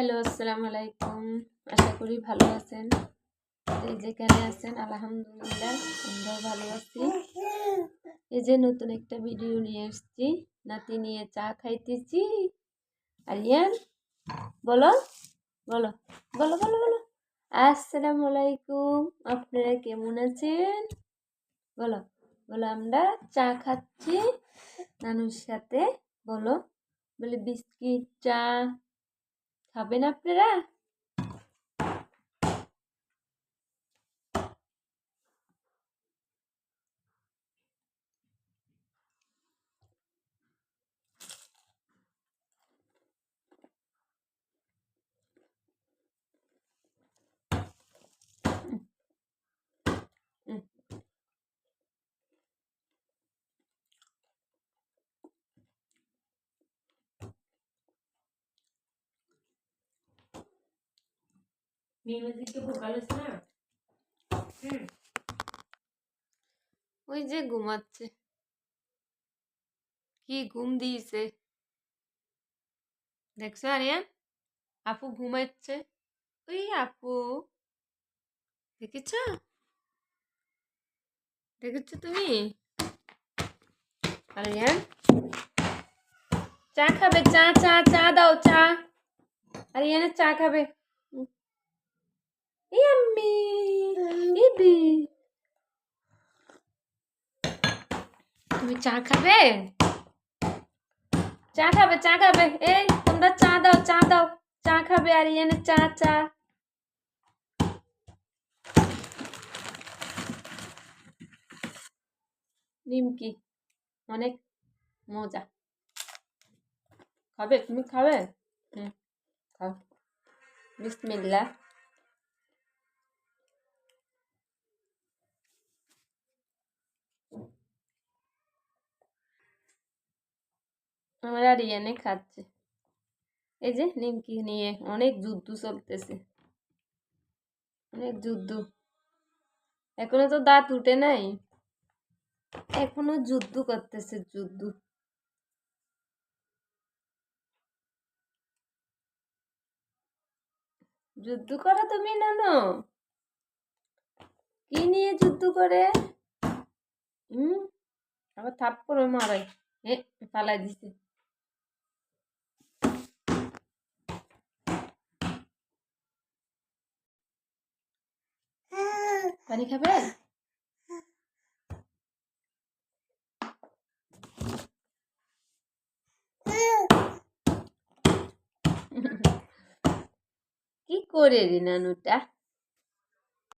Hello, আসসালামু আলাইকুম। আশা করি ভালো আছেন। যেখানে আছেন, আলহামদুলিল্লাহ, আমরাও ভালো আছি। এই যে নতুন একটা ভিডিও নিয়ে এসেছি। নাতি নিয়ে চা খাইতেছি। আরিয়ান বলো বলো বলো বলো বলো। আসসালামু আলাইকুম, আপনারা কেমন আছেন? বলো বলো, আমরা চা খাচ্ছি। নানুর সাথে, বলো, বলে বিস্কিট, চা খাবেন আপনারা? ওই যে ঘুমাচ্ছে। কি ঘুম দিয়েছে? দেখছ আরিয়ান আপু ঘুমাচ্ছে। ওই আপু। দেখেছ? দেখেছ তুমি? আরিয়ান চা খাবে, চা চা চা দাও, চা। আরিয়ানের চা খাবে। ইয়াম্মি ইবি তুমি চা খাবে? চা খাবে চা খাবে। এই তোমরা চা দাও চা দাও। চা খাবে আর ইয়ানে চা চা নিমকি অনেক মজা। খাবে? তুমি খাবে? হুম খাও। বিসমিল্লা আমার আর ইয়ানে খাচ্ছে। এই যে নিমকি নিয়ে অনেক যুদ্ধ চলতেছে। অনেক যুদ্ধ। এখনও তো দাঁত উঠে নাই। এখনও যুদ্ধ করতেছে, যুদ্ধ। যুদ্ধ করো তুমি, নানো। কি নিয়ে যুদ্ধ করে? হুম আবার থাপ্পড় মারাই এ, পালাই দিছে। পানি খাবে? কি করে রে নানুটা?